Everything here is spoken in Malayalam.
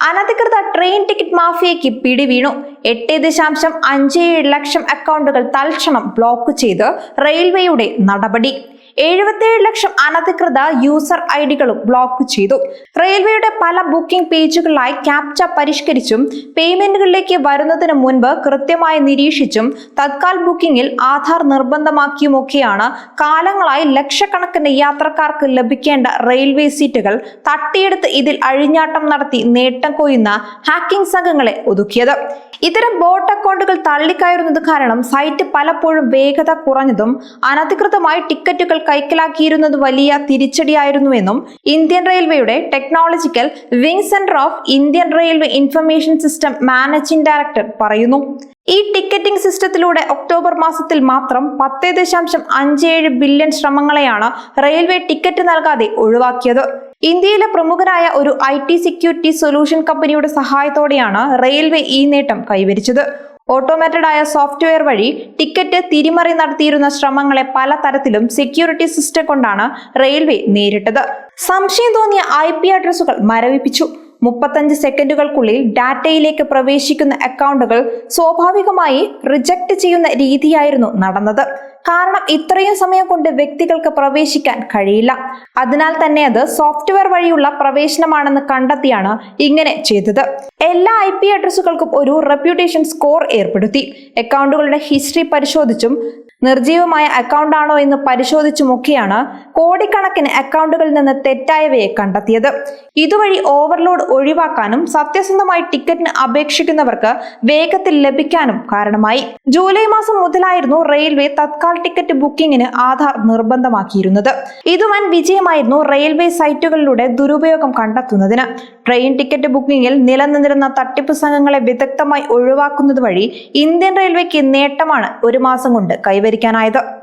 അനധികൃത ട്രെയിൻ ടിക്കറ്റ് മാഫിയയ്ക്ക് പിടിവീണു. എട്ട് ദശാംശം അഞ്ച് ഏഴ് ലക്ഷം അക്കൗണ്ടുകൾ തൽക്ഷണം ബ്ലോക്ക് ചെയ്ത് റെയിൽവേയുടെ നടപടി. എഴുപത്തിയേഴ് ലക്ഷം അനധികൃത യൂസർ ഐ ഡികളും ബ്ലോക്ക് ചെയ്തു. റെയിൽവേയുടെ പല ബുക്കിംഗ് പേജുകളിലായി ക്യാപ്ച പരിഷ്കരിച്ചും പേയ്മെന്റുകളിലേക്ക് വരുന്നതിന് മുൻപ് കൃത്യമായി നിരീക്ഷിച്ചും തത്കാൽ ബുക്കിംഗിൽ ആധാർ നിർബന്ധമാക്കിയുമൊക്കെയാണ് കാലങ്ങളായി ലക്ഷക്കണക്കിന് യാത്രക്കാർക്ക് ലഭിക്കേണ്ട റെയിൽവേ സീറ്റുകൾ തട്ടിയെടുത്ത് ഇതിൽ അഴിഞ്ഞാട്ടം നടത്തി നേട്ടം കൊയ്യുന്ന ഹാക്കിംഗ് സംഘങ്ങളെ ഒതുക്കിയത്. ഇത്തരം ബോട്ട് അക്കൗണ്ടുകൾ തള്ളിക്കയറുന്നത് കാരണം സൈറ്റ് പലപ്പോഴും വേഗത കുറഞ്ഞതും അനധികൃതമായി ടിക്കറ്റുകൾ കൈക്കലാക്കിയിരുന്നത് വലിയ തിരിച്ചടിയായിരുന്നുവെന്നും ഇന്ത്യൻ റെയിൽവേയുടെ technological wing centre of Indian railway information system managing director പറയുന്നു. ഈ ടിക്കറ്റിംഗ് സിസ്റ്റത്തിലൂടെ ഒക്ടോബർ മാസത്തിൽ മാത്രം പത്ത് ദശാംശം അഞ്ച് ഏഴ് ബില്യൺ ശ്രമങ്ങളെയാണ് റെയിൽവേ ടിക്കറ്റ് നൽകാതെ ഒഴിവാക്കിയത്. ഇന്ത്യയിലെ പ്രമുഖരായ ഒരു ഐ ടി സെക്യൂരിറ്റി സൊല്യൂഷൻ കമ്പനിയുടെ സഹായത്തോടെയാണ് റെയിൽവേ ഈ നേട്ടം കൈവരിച്ചത്. ഓട്ടോമാറ്റഡ് ആയ സോഫ്റ്റ്വെയർ വഴി ടിക്കറ്റ് തിരിമറി നടത്തിയിരുന്ന ശ്രമങ്ങളെ പലതരത്തിലും സെക്യൂരിറ്റി സിസ്റ്റം കൊണ്ടാണ് റെയിൽവേ നേരിട്ടത്. സംശയം തോന്നിയ ഐ അഡ്രസ്സുകൾ മരവിപ്പിച്ചു. മുപ്പത്തഞ്ച് സെക്കൻഡുകൾക്കുള്ളിൽ ഡാറ്റയിലേക്ക് പ്രവേശിക്കുന്ന അക്കൗണ്ടുകൾ സ്വാഭാവികമായി റിജക്ട് ചെയ്യുന്ന രീതിയായിരുന്നു നടന്നത്. കാരണം ഇത്രയും സമയം കൊണ്ട് വ്യക്തികൾക്ക് പ്രവേശിക്കാൻ കഴിയില്ല. അതിനാൽ തന്നെ അത് സോഫ്റ്റ്വെയർ വഴിയുള്ള പ്രവേശനമാണെന്ന് കണ്ടെത്തിയാണ് ഇങ്ങനെ ചെയ്തത്. എല്ലാ ഐ പി അഡ്രസ്സുകൾക്കും ഒരു റെപ്യൂട്ടേഷൻ സ്കോർ ഏർപ്പെടുത്തി. അക്കൗണ്ടുകളുടെ ഹിസ്റ്ററി പരിശോധിച്ചും നിർജീവമായ അക്കൗണ്ടാണോ എന്ന് പരിശോധിച്ചുമൊക്കെയാണ് കോടിക്കണക്കിന് അക്കൗണ്ടുകളിൽ നിന്ന് തെറ്റായവയെ കണ്ടെത്തിയത്. ഇതുവഴി ഓവർലോഡ് ഒഴിവാക്കാനും സത്യസന്ധമായി ടിക്കറ്റിന് അപേക്ഷിക്കുന്നവർക്ക് വേഗത്തിൽ ലഭിക്കാനും കാരണമായി. ജൂലൈ മാസം മുതലായിരുന്നു റെയിൽവേ തത്കാൽ ടിക്കറ്റ് ബുക്കിംഗിന് ആധാർ നിർബന്ധമാക്കിയിരുന്നത്. ഇത് വിജയമായിരുന്നു റെയിൽവേ സൈറ്റുകളിലൂടെ ദുരുപയോഗം കണ്ടെത്തുന്നതിന്. ട്രെയിൻ ടിക്കറ്റ് ബുക്കിംഗിൽ നിലനിന്നിരുന്ന തട്ടിപ്പ് സംഘങ്ങളെ വിദഗ്ധമായി ഒഴിവാക്കുന്നത് വഴി ഇന്ത്യൻ റെയിൽവേക്ക് നേട്ടമാണ് ഒരു മാസം കൊണ്ട് കൈവരിക്കാനായത്.